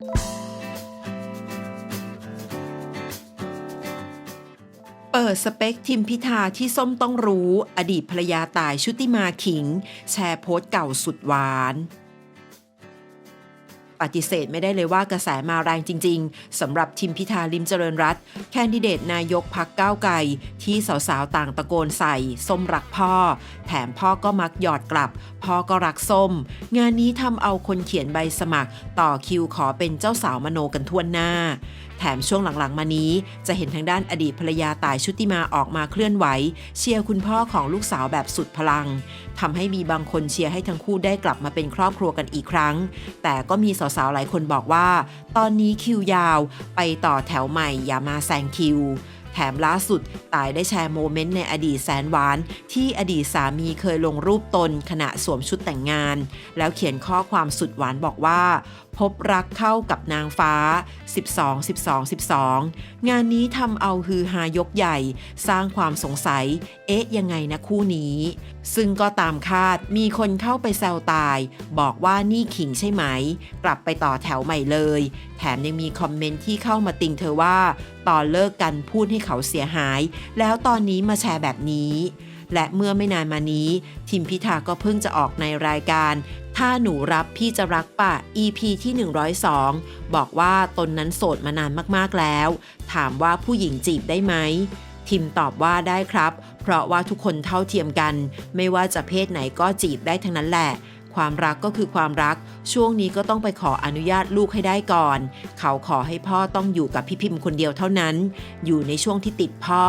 เปิดสเปคทิมพิธาที่ส้มต้องรู้ อดีตภรรยาตายชุติมาขิง แชร์โพสต์เก่าสุดหวาน ปฏิเสธไม่ได้เลยว่ากระแสมาแรงจริง ๆสำหรับทิมพิธาลิมเจริญรัตแคนดิเดตนายกพักก้าวไกลที่สาวๆ ต่างตะโกนใส่ ส้มรักพ่อ แถมพ่อก็มักหยอดกลับ พ่อก็รักส้ม งานนี้ทำเอาคนเขียนใบสมัคร ต่อคิวขอเป็นเจ้าสาวมโนกันทั่วหน้าแถมช่วงหลังๆ มานี้ จะเห็นทางด้านอดีตภรรยาตายชุติมาออกมาเคลื่อนไหว เชียร์คุณพ่อของลูกสาวแบบสุดพลังทำให้มีบางคนเชียร์ให้ทั้งคู่ได้กลับมาเป็นครอบครัวกันอีกครั้ง แต่ก็มีสาวๆ หลายคนบอกว่า ตอนนี้คิวยาวไปต่อแถวใหม่อย่ามาแซงคิว แถมล่าสุดตายได้แชร์โมเมนต์ในอดีตแสนหวาน ที่อดีตสามีเคยลงรูปตนขณะสวมชุดแต่งงาน แล้วเขียนข้อความสุดหวานบอกว่า พบรักเข้ากับนางฟ้า 12 12 12 งานนี้ทำเอาฮือฮายกใหญ่ สร้างความสงสัย เอ๊ะยังไงนะคู่นี้ ซึ่งก็ตามคาดมีคนเข้าไปแซวตาย บอกว่านี่ขิงใช่ไหม กลับไปต่อแถวใหม่เลย แถมยังมีคอมเมนต์ที่เข้ามาติงเธอว่า ตอนเลิกกันพูดให้เขาเสียหาย แล้วตอนนี้มาแชร์แบบนี้ และเมื่อไม่นานมานี้ ทิมพิธาก็เพิ่งจะออกในรายการ ถ้าหนูรับพี่จะรักป่ะ EP ที่ 102 บอกว่าตนนั้นโสดมานานมากๆแล้ว ถามว่าผู้หญิงจีบได้ไหมทิมตอบว่าได้ครับ เพราะว่าทุกคนเท่าเทียมกัน ไม่ว่าจะเพศไหนก็จีบได้ทั้งนั้นแหละ ความรักก็คือความรัก ช่วงนี้ก็ต้องไปขออนุญาตลูกให้ได้ก่อน เขาขอให้พ่อต้องอยู่กับพี่พิมพ์คนเดียวเท่านั้น อยู่ในช่วงที่ติดพ่อ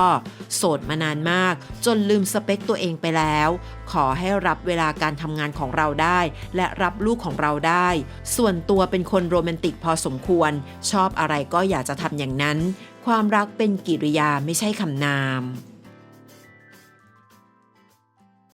โสดมานานมาก จนลืมสเปคตัวเองไปแล้ว ขอให้รับเวลาการทำงานของเราได้ และรับลูกของเราได้ ส่วนตัวเป็นคนโรแมนติกพอสมควร ชอบอะไรก็อยากจะทำอย่างนั้น ความรักเป็นกิริยาไม่ใช่คำนาม